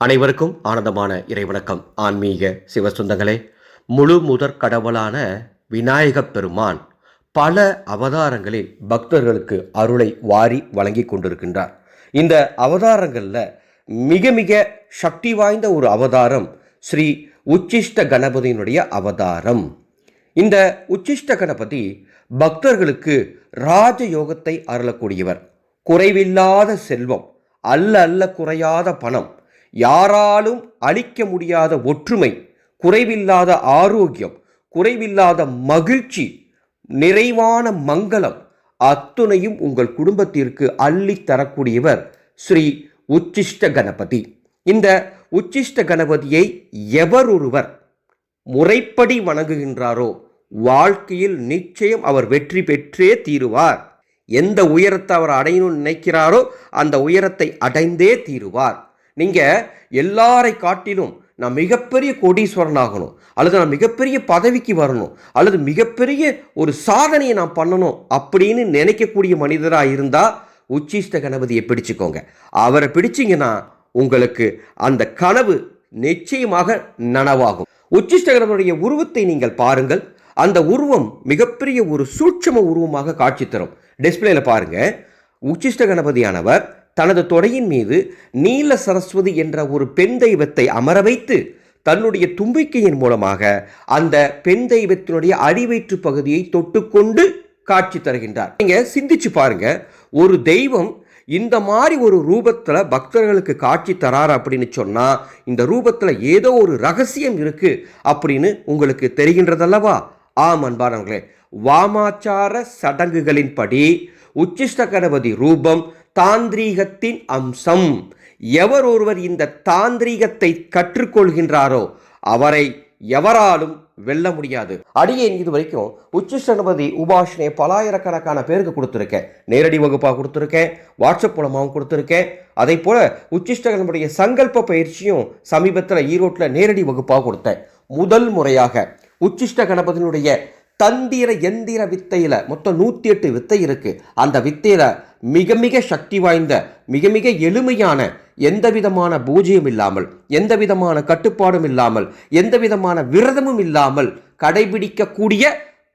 அனைவருக்கும் ஆனந்தமான இறைவணக்கம். ஆன்மீக சிவசுந்தங்களே முழு முதற் கடவுளான விநாயகப் பெருமான் பல அவதாரங்களில் பக்தர்களுக்கு அருளை வாரி வழங்கி கொண்டிருக்கின்றார். இந்த அவதாரங்களில் மிக மிக சக்தி வாய்ந்த ஒரு அவதாரம் ஸ்ரீ உச்சிஷ்ட கணபதியினுடைய அவதாரம். இந்த உச்சிஷ்ட கணபதி பக்தர்களுக்கு ராஜயோகத்தை அருளக்கூடியவர். குறைவில்லாத செல்வம் அல்ல அல்ல குறையாத பணம் யாராலும் அழிக்க முடியாத ஒற்றுமை குறைவில்லாத ஆரோக்கியம் குறைவில்லாத மகிழ்ச்சி நிறைவான மங்களம் அத்துணையும் உங்கள் குடும்பத்திற்கு அள்ளித் தரக்கூடியவர் ஸ்ரீ உச்சிஷ்ட கணபதி. இந்த உச்சிஷ்ட கணபதியை எவர் ஒருவர் முறைப்படி வணங்குகின்றாரோ வாழ்க்கையில் நிச்சயம் அவர் வெற்றி பெற்றே தீருவார். எந்த உயரத்தை அவர் அடையணும்னு நினைக்கிறாரோ அந்த உயரத்தை அடைந்தே தீருவார். நீங்கள் எல்லாரை காட்டிலும் நான் மிகப்பெரிய கோடீஸ்வரன் ஆகணும் அல்லது நான் மிகப்பெரிய பதவிக்கு வரணும். அல்லது மிகப்பெரிய ஒரு சாதனையை நான் பண்ணணும் அப்படின்னு நினைக்கக்கூடிய மனிதராக இருந்தால் உச்சிஷ்ட கணபதியை பிடிச்சிக்கோங்க. அவரை பிடிச்சிங்கன்னா உங்களுக்கு அந்த கனவு நிச்சயமாக நனவாகும். உச்சிஷ்ட கணபதியுடைய உருவத்தை நீங்கள் பாருங்கள். அந்த உருவம் மிகப்பெரிய ஒரு சூட்சம உருவமாக காட்சி தரும். டிஸ்பிளேல பாருங்க. உச்சிஷ்ட கணபதியானவர் தனது தொடையின் மீது நீல சரஸ்வதி என்ற ஒரு பெண் தெய்வத்தை அமர வைத்து தன்னுடைய தும்பிக்கையின் மூலமாக அந்த பெண் தெய்வத்தினுடைய அடிவயிற்று பகுதியை தொட்டுக்கொண்டு காட்சி தருகின்றார். நீங்க சிந்திச்சு பாருங்க ஒரு தெய்வம் இந்த மாதிரி ஒரு ரூபத்தில் பக்தர்களுக்கு காட்சி தரார் அப்படின்னு சொன்னால் இந்த ரூபத்தில் ஏதோ ஒரு ரகசியம் இருக்கு அப்படின்னு உங்களுக்கு தெரிகின்றதல்லவா? ஆம் அன்பானவர்களே வாமாச்சார சடங்குகளின்படி உச்சிஷ்ட கணபதி ரூபம் தாந்திரீகத்தின் அம்சம். எவர் ஒருவர் இந்த தாந்திரீகத்தை கற்றுக்கொள்கின்றாரோ அவரை எவராலும் வெல்ல முடியாது. அடியேன் இது வரைக்கும் உச்சிஷ்ட கணபதி உபாஷனை பலாயிரக்கணக்கான பேருக்கு கொடுத்துருக்கேன். நேரடி வகுப்பாக கொடுத்துருக்கேன் வாட்ஸ்அப் மூலமாகவும் கொடுத்துருக்கேன். அதே போல் உச்சிஷ்ட சங்கல்ப பயிற்சியும் சமீபத்தில் ஈரோட்டில் நேரடி வகுப்பாக கொடுத்தேன். முதல் முறையாக உச்சிஷ்ட கணபதியினுடைய தந்திர எந்திர வித்தையில் மொத்தம் நூற்றி எட்டு வித்தை இருக்குது அந்த வித்தையில் மிக மிக சக்தி வாய்ந்த மிக மிக எளிமையான எந்த விதமான பூஜ்யம் இல்லாமல் எந்த விதமான கட்டுப்பாடும் இல்லாமல் எந்த விதமான விரதமும் இல்லாமல் கடைபிடிக்கக்கூடிய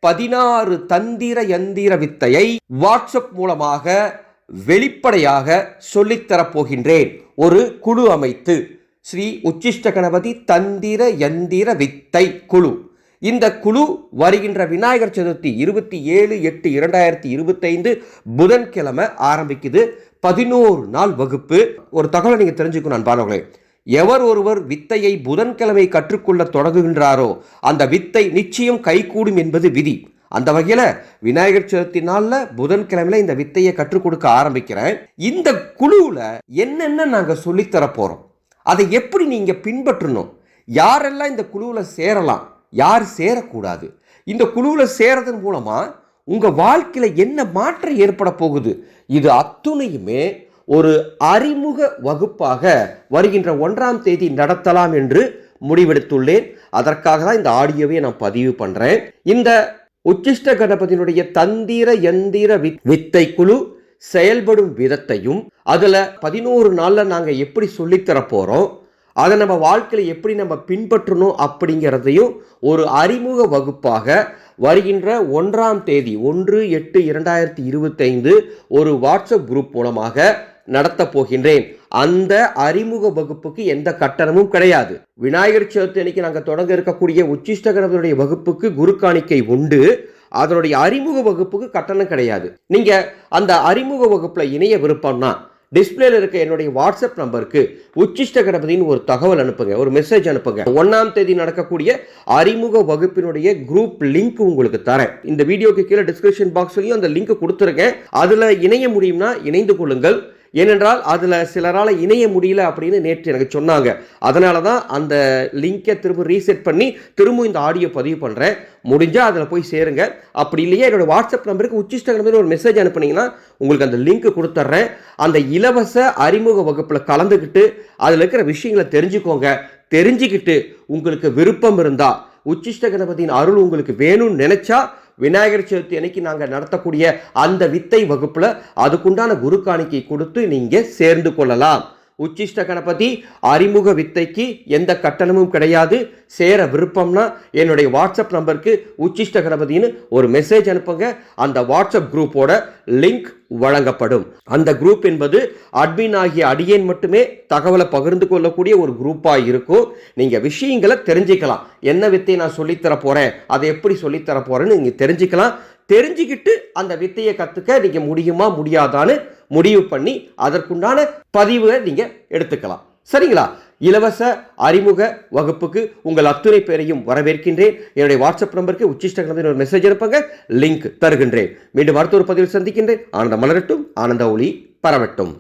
பதினாறு தந்திர எந்திர வித்தையை வாட்ஸ்அப் மூலமாக வெளிப்படையாக சொல்லித்தரப்போகின்றேன் ஒரு குழு அமைத்து ஸ்ரீ உச்சிஷ்ட கணபதி தந்திர எந்திர வித்தை குழு. இந்த குழு வருகின்ற விநாயகர் சதுர்த்தி இருபத்தி ஏழு எட்டு இரண்டாயிரத்தி இருபத்தைந்து புதன்கிழமை ஆரம்பிக்குது. பதினோரு நாள் வகுப்பு. ஒரு தகவலை நீங்கள் தெரிஞ்சுக்கணும் அன்பானவர்களே. எவர் ஒருவர் வித்தையை புதன்கிழமை கற்றுக்கொள்ள தொடங்குகின்றாரோ அந்த வித்தை நிச்சயம் கைகூடும் என்பது விதி. அந்த வகையில் விநாயகர் சதுர்த்தி நாளில் புதன்கிழமையில இந்த வித்தையை கற்றுக் கொடுக்க ஆரம்பிக்கிறேன். இந்த குழுவில் என்னென்ன நாங்கள் சொல்லித்தர போகிறோம் அதை எப்படி நீங்கள் பின்பற்றணும்? யாரெல்லாம் இந்த குழுவில் சேரலாம்? யார் சேரக்கூடாது? இந்த குழுவில் சேரதன் மூலமாக உங்கள் வாழ்க்கையில் என்ன மாற்றம் ஏற்பட போகுது? இது அத்துணையுமே ஒரு அறிமுக வகுப்பாக வருகின்ற ஒன்றாம் தேதி நடத்தலாம் என்று முடிவெடுத்துள்ளேன். அதற்காக தான் இந்த ஆடியோவை நான் பதிவு பண்ணுறேன் இந்த உச்சிஷ்ட கணபதியினுடைய தந்திர எந்திர வித் வித்தை குழு செயல்படும் விதத்தையும் அதில் பதினோரு நாளில் நாங்கள் எப்படி சொல்லித்தர போகிறோம் அதை நம்ம வாழ்க்கையில் எப்படி நம்ம பின்பற்றணும் அப்படிங்கிறதையும் ஒரு அறிமுக வகுப்பாக வருகின்ற ஒன்றாம் தேதி ஒன்று எட்டு இரண்டாயிரத்தி இருபத்தைந்து ஒரு வாட்ஸ்அப் குரூப் மூலமாக நடத்தப் போகின்றேன். அந்த அறிமுக வகுப்புக்கு எந்த கட்டணமும் கிடையாது. விநாயகர் சதுர்த்தி அன்னைக்கு நாங்கள் தொடங்க இருக்கக்கூடிய உச்சிஷ்டகரனுடைய வகுப்புக்கு குரு காணிக்கை உண்டு. அதனுடைய அறிமுக வகுப்புக்கு கட்டணம் கிடையாது. நீங்கள் அந்த அறிமுக வகுப்பில் இணைய விருப்பம்னா டிஸ்பிளேல இருக்க என்னுடைய வாட்ஸ்அப் நம்பருக்கு உச்சிஷ்ட கணபதினு ஒரு தகவல் அனுப்புங்க ஒரு மெசேஜ் அனுப்புங்க. ஒன்னாம் தேதி நடக்கக்கூடிய அறிமுக வகுப்பினுடைய குரூப் லிங்க் உங்களுக்கு தரேன். இந்த வீடியோக்கு கீழே டிஸ்கிரிப்ஷன் பாக்ஸ்லயும் அந்த லிங்க் கொடுத்துருக்கேன் அதுல இணைய முடியும்னா இணைந்து கொள்ளுங்கள். ஏனென்றால் அதில் சிலரால் இணைய முடியல அப்படின்னு நேற்று எனக்கு சொன்னாங்க. அதனால தான் அந்த லிங்கை திரும்ப ரீசெட் பண்ணி திரும்ப இந்த ஆடியோ பதிவு பண்ணுறேன் முடிஞ்சால் அதில் போய் சேருங்க. அப்படி இல்லையா என்னோடய வாட்ஸ்அப் நம்பருக்கு உச்சிஷ்ட நம்பர் ஒரு மெசேஜ் அனுப்புனீங்கன்னா உங்களுக்கு அந்த லிங்க் கொடுத்துட்றேன் அந்த இலவச அறிமுக வகுப்பில் கலந்துக்கிட்டு அதில் இருக்கிற விஷயங்களை தெரிஞ்சுக்கோங்க. தெரிஞ்சுக்கிட்டு உங்களுக்கு விருப்பம் இருந்தால் உச்சிஷ்ட கணபதியின் அருள் உங்களுக்கு வேணும்னு நினச்சா விநாயகர் சதுர்த்தி அன்னைக்கு நாங்கள் நடத்தக்கூடிய அந்த வித்தை வகுப்பில் அதுக்குண்டான குரு காணிக்கை கொடுத்து நீங்கள் சேர்ந்து கொள்ளலாம். உச்சிஷ்ட கணபதி அறிமுக வித்தைக்கு எந்த கட்டணமும் கிடையாது. சேர விருப்பம்னா என்னுடைய வாட்ஸ்அப் நம்பருக்கு உச்சிஷ்ட கணபதின்னு ஒரு மெசேஜ் அனுப்புங்க. அந்த வாட்ஸ்அப் குரூப்போட லிங்க் வழங்கப்படும். அந்த குரூப் என்பது அட்மின் ஆகிய அடியேன் மட்டுமே தகவலை பகிர்ந்து கொள்ளக்கூடிய ஒரு குரூப்பாக இருக்கும். நீங்கள் விஷயங்களை தெரிஞ்சுக்கலாம். என்ன வித்தையை நான் சொல்லித்தர போகிறேன் அதை எப்படி சொல்லித்தர போகிறேன்னு நீங்கள் தெரிஞ்சுக்கலாம். தெரிஞ்சுக்கிட்டு அந்த வித்தையை கற்றுக்க நீங்கள் முடியுமா? முடியாதான்னு முடிவு பண்ணி அதற்குண்டான பதிவை நீங்கள் எடுத்துக்கலாம். சரிங்களா? இலவச அறிமுக வகுப்புக்கு உங்கள் அத்துணை பேரையும் வரவேற்கின்றேன். என்னுடைய வாட்ஸ்அப் நம்பருக்கு உச்சிஷ்ட ஒரு மெசேஜ் அனுப்புங்க. லிங்க் தருகின்றேன். மீண்டும் அடுத்த ஒரு பதிவில் சந்திக்கின்றேன். ஆனந்த மலரட்டும். ஆனந்த ஒளி பரவட்டும்.